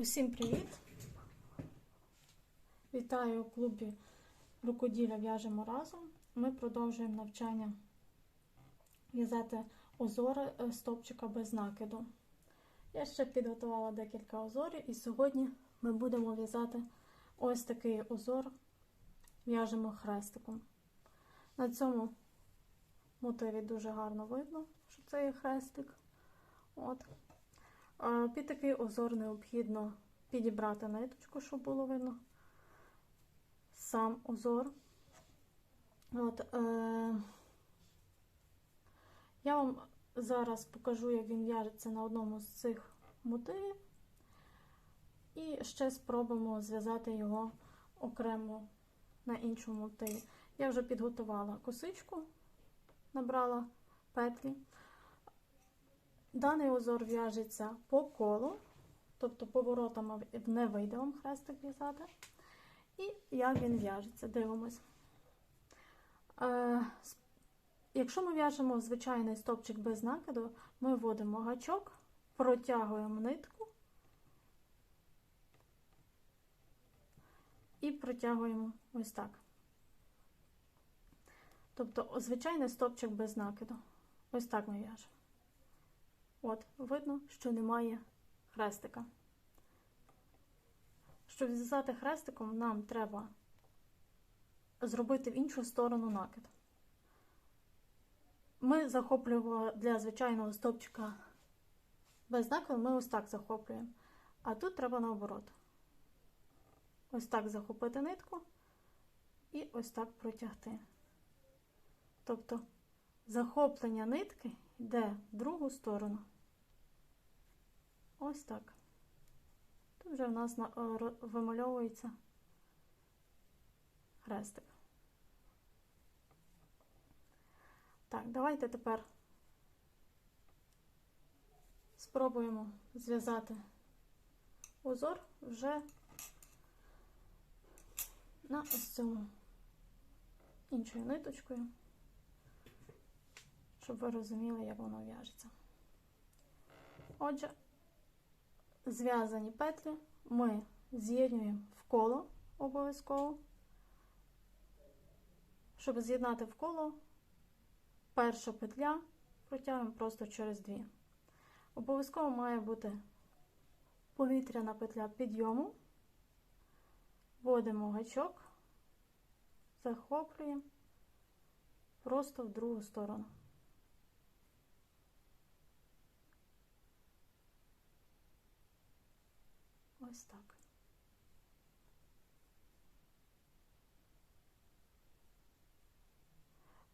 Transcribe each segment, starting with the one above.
Усім привіт! Вітаю у клубі Рукоділля в'яжемо разом. Ми продовжуємо навчання в'язати узори е, стопчика без накиду. Я ще підготувала декілька узорів, і сьогодні ми будемо в'язати ось такий узор, в'яжемо хрестиком. На цьому мотиві дуже гарно видно, що це є хрестик. От. Під такий узор необхідно підібрати ниточку, щоб було видно сам узор. От, е, Я вам зараз покажу, як він в'яжеться на одному з цих мотивів. І ще спробуємо зв'язати його окремо на іншому мотиві. Я вже підготувала косичку, набрала петлі. Даний узор в'яжеться по колу, тобто поворотами не вийде вам хрестик в'язати. І як він в'яжеться, дивимось. Е, якщо ми в'яжемо звичайний стопчик без накиду, ми вводимо гачок, протягуємо нитку і протягуємо ось так. Тобто, звичайний стопчик без накиду. Ось так ми в'яжемо. От, видно, що немає хрестика. Щоб зв'язати хрестиком, нам треба зробити в іншу сторону накид. Ми захоплюємо для звичайного стопчика без накиду, ми ось так захоплюємо. А тут треба наоборот. Ось так захопити нитку і ось так протягти. Тобто захоплення нитки йде в другу сторону. Ось так. Тут вже в нас вимальовується хрестик. Так, давайте тепер спробуємо зв'язати узор вже на ось цьому іншою ниточкою, щоб ви розуміли, як воно в'яжеться. Отже, зв'язані петлі ми з'єднуємо в коло обов'язково. Щоб з'єднати в коло, перша петля протягуємо просто через дві. Обов'язково має бути повітряна петля підйому, вводимо гачок, захоплюємо просто в другу сторону. Ось так.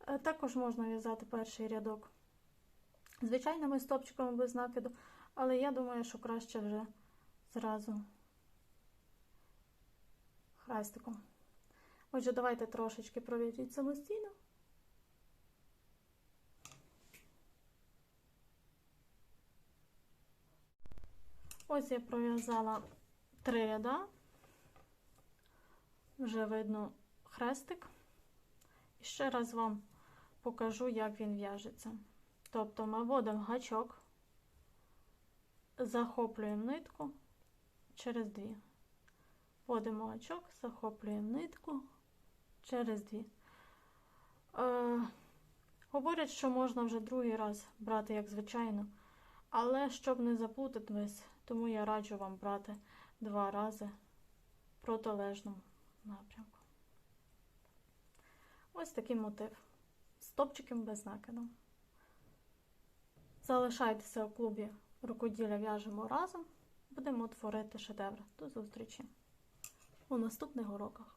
Е, також можна в'язати перший рядок звичайними стопчиками без накиду, але я думаю, що краще вже зразу хрестиком. Отже, давайте трошечки пров'яжіть самостійно. Ось я пров'язала три ряда, вже видно хрестик. І ще раз вам покажу, як він в'яжеться. Тобто ми вводимо гачок, захоплюємо нитку через дві. Вводимо гачок, захоплюємо нитку через дві. Е, Говорять, що можна вже другий раз брати, як звичайно, але щоб не заплутатись, тому я раджу вам брати два рази в протилежному напрямку. Ось такий мотив. Стопчиком без накиду. Залишайтеся у клубі рукоділля в'яжемо разом. Будемо творити шедеври. До зустрічі у наступних уроках.